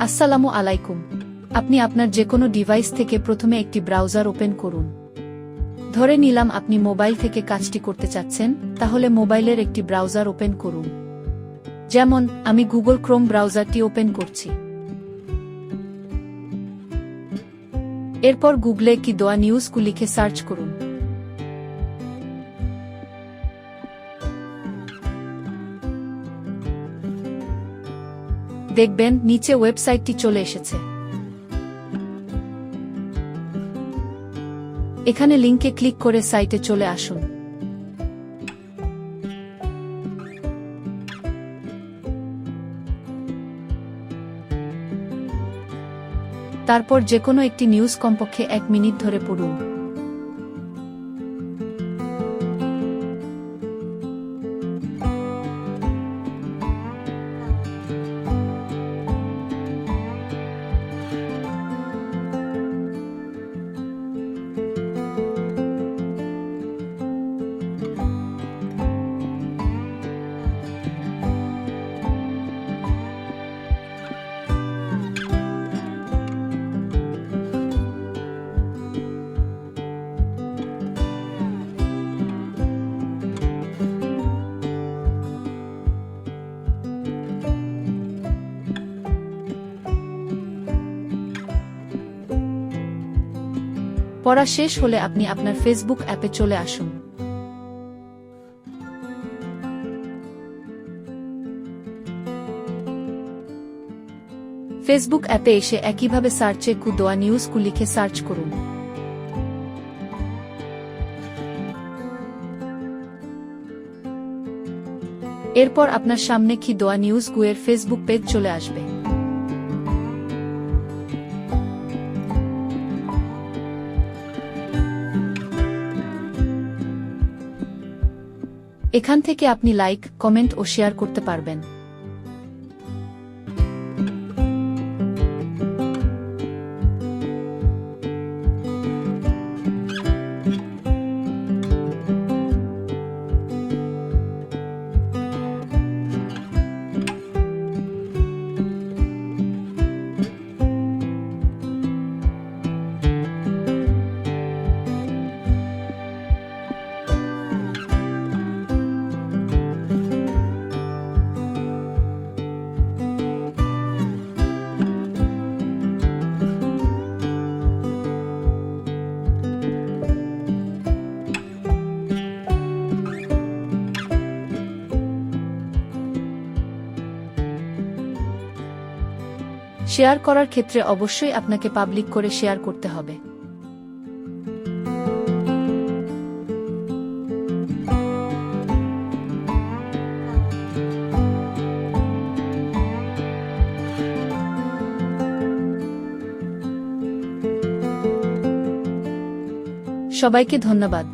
আসসালামু আলাইকুম। আপনি আপনার যে কোনো ডিভাইস থেকে প্রথমে একটি ব্রাউজার ওপেন করুন। ধরে নিলাম আপনি মোবাইল থেকে কাজটি করতে চাচ্ছেন, তাহলে মোবাইলের একটি ব্রাউজার ওপেন করুন। যেমন, আমি গুগল ক্রোম ব্রাউজারটি ওপেন করছি। এরপর গুগলে কি দোয়া নিউজকু লিখে সার্চ করুন। দেখবেন, নিচে ওয়েবসাইটটি চলে এসেছে। এখানে লিংকে ক্লিক করে সাইটে চলে আসুন। তারপর যে কোনো একটি নিউজ কমপক্ষে এক মিনিট ধরে পড়ুন। পড়া শেষ হলে আপনি আপনার ফেসবুক অ্যাপে চলে আসুন। ফেসবুক অ্যাপে এসে একইভাবে সার্চে কুদোয়া নিউজ কু লিখে সার্চ করুন। এরপর আপনার সামনে কি দোয়া নিউজ গুয়ের ফেসবুক পেজ চলে আসবে। এখান থেকে আপনি লাইক কমেন্ট ও শেয়ার করতে পারবেন। শেয়ার করার ক্ষেত্রে অবশ্যই আপনাকে পাবলিক করে শেয়ার করতে হবে। সবাইকে ধন্যবাদ।